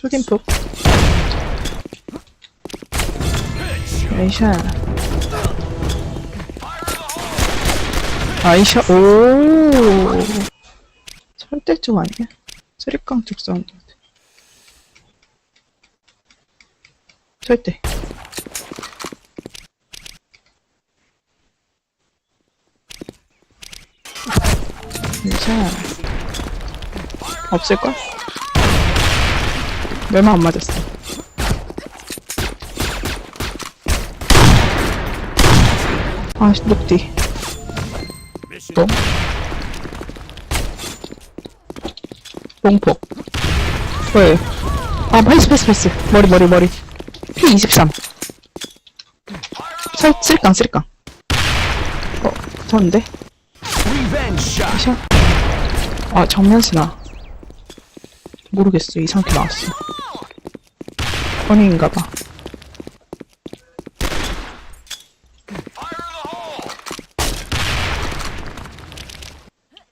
쇼딘폭. 에이샤. 아이샤, 오. 설대 쪽 아니야? 쓰리깡 쪽 사운드. 절대. 괜찮아. 없을걸? 얼마 안 맞았어. 아, 씨, 녹디. 똥? 똥폭. 왜? 아, 패스, 패스, 패스. 머리, 머리, 머리. P23. 설, 쓸깡, 쓸깡. 어. 샷. 아, 정면스나. 모르겠어. 이상하게 나왔어. 허니인가 봐.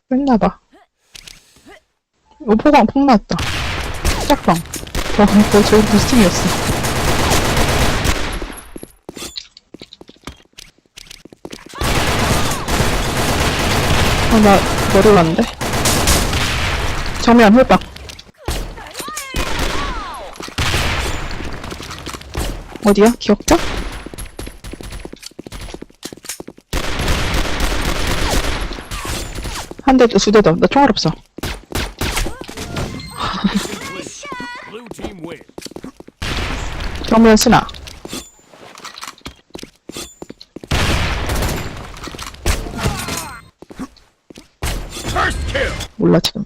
끝나봐. 오포강 폭 나왔다. 짝방. 와, 이거 저기 부스팅이었어. 아, 나 머리 올랐는데? 정면 홀박. 어디야? 기억자? 한 대, 두대 더. 나 총알 없어. 정면 kill. 몰라, 지금.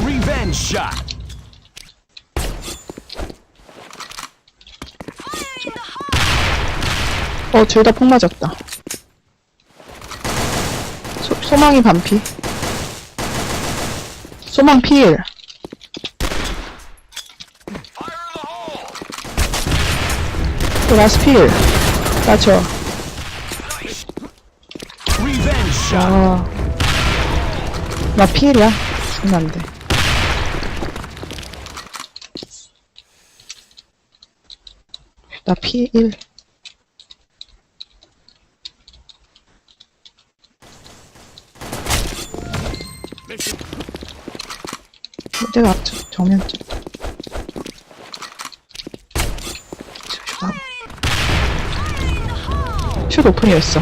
Revenge shot. 어, 둘 다 폭 맞았다. 소, 소망이 반피. 소망 피일. 또 라스 피일. shot. 아. 나 피일이야. 죽으면 안 돼. 나피 내가 저- 정면 쪽. 슛 오픈이었어.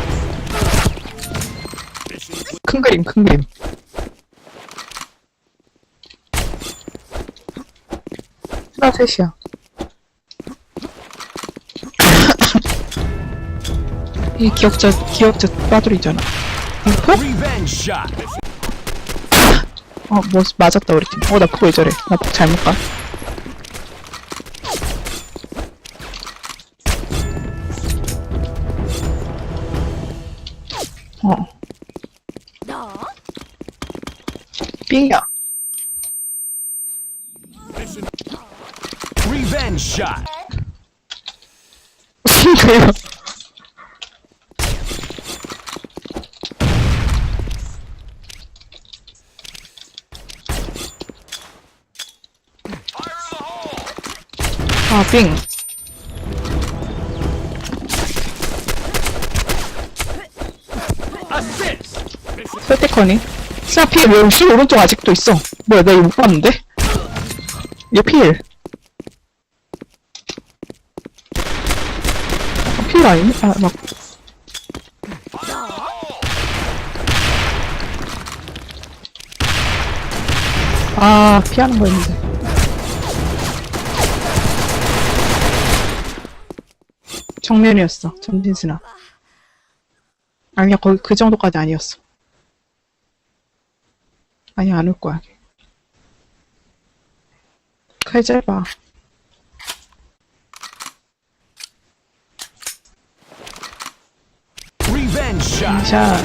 큰 그림, 큰 그림. 하나 셋이야. 이 기억자, 기억자 빠돌이잖아. 이거? 어, 뭐, 맞았다, 우리 팀. 어, 나 그거 왜 저래. 나 폭 잘못 가. 어. 삥이야. Revenge shot. 삥이야. 아, 삥. Assist. Mission 설대커니. 스나필 왜 혹시 오른쪽 아직도 있어? 뭐야, 나 이거 못 봤는데? 얘 필. 아, 필 아니네? 아, 막. 아, 피하는 거였는데. 정면이었어, 전진스나. 아니야, 거기 그 정도까지 아니었어. 아니, 안 올 거야. 칼 짧아. Shot. 자,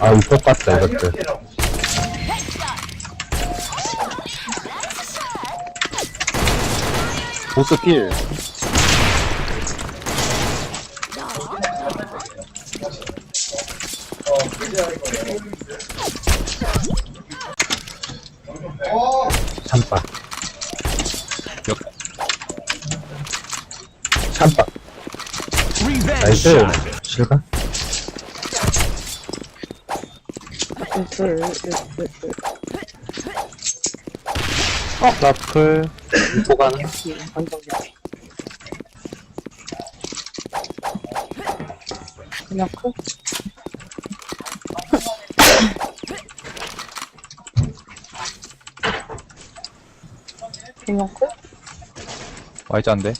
아, 이 똑같다, 이것들. 보스 필. 삼박. 삼박. Revenge 나이스. 실각? 둘, 둘, 둘, 둘. 라플. 보관. 완전 개피. 그냥 크? 그냥 크? Y자인데?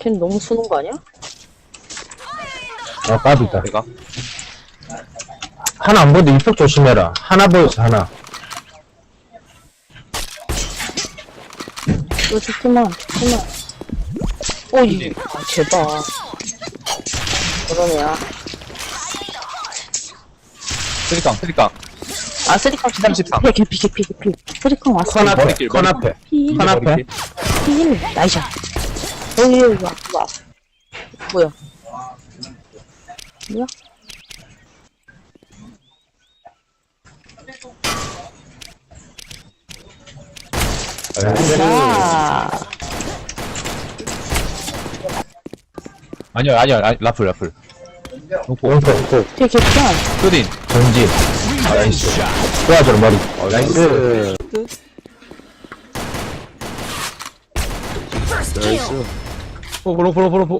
걔는 너무 쓰는 거 아니야? 아, 까비다. 내가? 하나 안 보는데 이쪽 조심해라. 하나 보였어, 하나. 이거 좋구만, 좋구만. 어, 이, 아, 제발. 그런 애야. 쓰리깡, 쓰리깡. 아, 쓰리깡 33. 개피, 개피, 개피, 개피. 쓰리깡 왔어. 컨 앞에, 머리길, 컨 머리길. 앞에. 피, 컨 앞에. 피, 나이샷. 여기, 여기, 와, 와. 뭐야? 뭐야? 아, 아니야, 아니야, 아니, 라플, 라플. 오른쪽, 오른쪽. 되게 개피야. 쇼딘. 전진. Revenge shot. 도와줘, 머리. 나이스. 나이스. 오, 보로, 보로, 보로, 보로.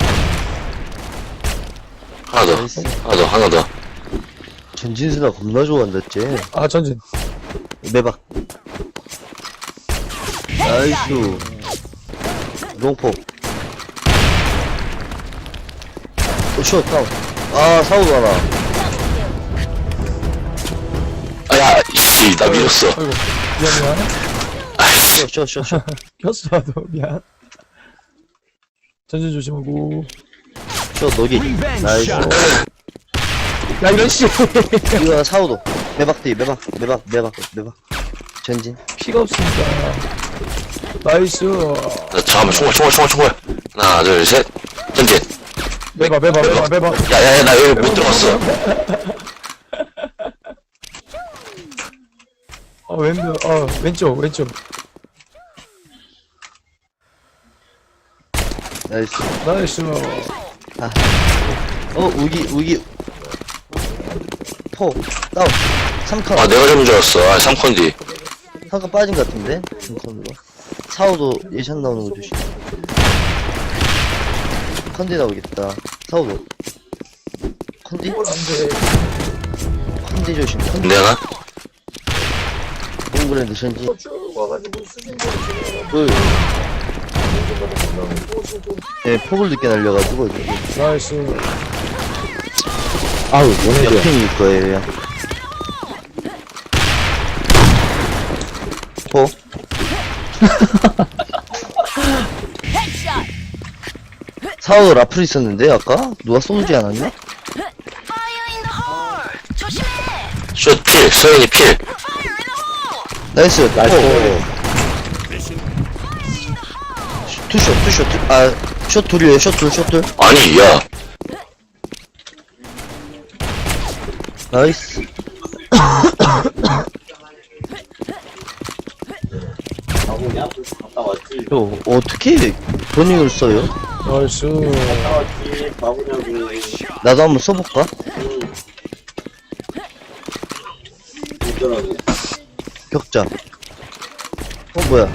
하나 더. 하나 더, 하나 더. 전진수나 겁나 좋아한다, 쟤. 아, 전진. 매박. 나이스. 롱포. 어, 슛, 다운. 아, 사우도 하나. 아, 야, 이씨, 나 밀었어. 아이고, 미안, 미안. 슛. 꼈어, 나도. 미안. 전진 조심하고. Revenge 나이스. 야, 이런 씨. 이거 사우도. 매박 뒤, 매박, 매박, 매박, 매박. 전진. 피가 없으니까. 나이스. 나, 잠깐만, 총알, 총알, 총알, 총알. 하나, 둘, 셋. 전진. 매봐, 매봐, 매봐, 매봐. 야, 야, 야, 나 여기 못 들어갔어. 어, 왼쪽, 어, 왼쪽, 왼쪽. 나이스. 나이스. 어, 우기, 우기. 포, 다운. 3칸. 아, 내가 잡은 줄 알았어. 아, 3컨디. 한칸 빠진 것 같은데? 3칸으로. 사우도 예샷 나오는 거 조심. 컨디 나오겠다. 사우도. 컨디? 컨디 조심. 컨디. 근데 하나? 홈브랜드 전지. 그, 네, 폭을 늦게 날려가지고, 지금 나이스. 아우, 뭐네, 옆핑일 거예요. 포. 사우 라플 있었는데, 아까? 누가 쏘지 않았냐? 숏 필, 서현이 필. 나이스, 포. 투쇼, 투쇼, 투, 아, 둘, 숏 둘. 아니, 야. 나이스. 저, 어떻게 버닝을 써요? 나이스. 나도 한번 써볼까? 격자. 어, 뭐야.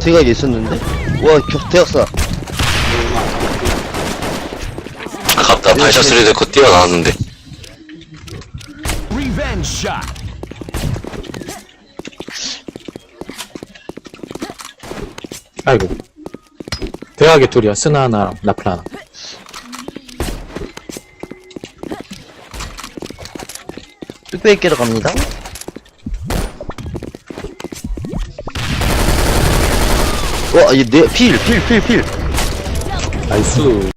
대각이 있었는데? 와, 격, 대각사. 아깝다. 발샷 소리 듣고 뛰어나왔는데. 아이고. 대학의 둘이야. 스나 하나, 라플 하나. 뚝배기 깨러 갑니다. 와, 얘, 내, 필, 필, 필, 필. 나이스.